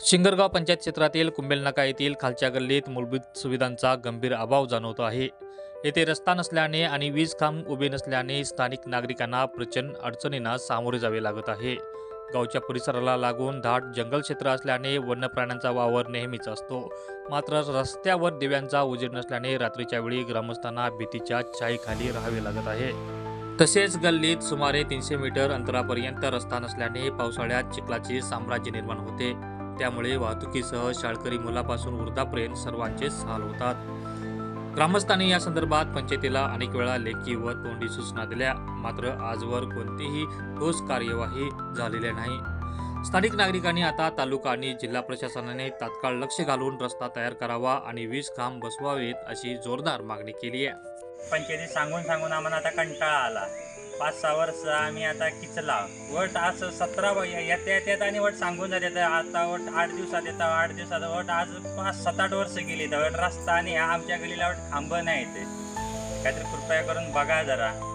शिंगरगाव पंचायत क्षेत्रातील कुंबेलनाका येथील खालच्या गल्लीत मूलभूत सुविधांचा गंभीर अभाव जाणवतो आहे. येथे रस्ता नसल्याने आणि वीज खांब उभे नसल्याने स्थानिक नागरिकांना प्रचंड अडचणींना सामोरे जावे लागत आहे. गावच्या परिसराला लागून दाट जंगल क्षेत्र असल्याने वन्य प्राण्यांचा वावर नेहमीच असतो. मात्र रस्त्यावर दिव्यांचा उजेड नसल्याने रात्रीच्या वेळी ग्रामस्थांना भीतीच्या छाईखाली राहावे लागत आहे. तसेच गल्लीत सुमारे तीनशे मीटर अंतरापर्यंत रस्ता नसल्याने पावसाळ्यात चिखलाचे साम्राज्य निर्माण होते. त्यामुळे वाहतुकीसह शाळकरी मुलापासून वृद्धापर्यंत सर्वांचेच हाल होतात. ग्रामस्थांनी या संदर्भात पंचायतीला अनेक वेळा लेखी व तोंडी सूचना दिल्या. मात्र आजवर कोणतीही ठोस कार्यवाही झालेली नाही. स्थानिक नागरिकांनी आता तालुका आणि जिल्हा प्रशासनाने तात्काळ लक्ष घालून रस्ता तयार करावा आणि वीज खांब बसवावेत अशी जोरदार मागणी केली आहे. पंचायती सांगून सांगून आम्हाला आता कंटाळा आला. पाच सहा वर्ष आम्ही आता किचला. वट असं सतरा व- येत्या येत्यात आणि वट सांगून जात. येतं आता वट आठ दिवसात येतं. आठ दिवसात वट आज पाच सात आठ वर्ष गेली. तर वट रस्ता आणि ह्या आमच्या गलीला वट खांब नाही येते काहीतरी कृपया करून बघा जरा.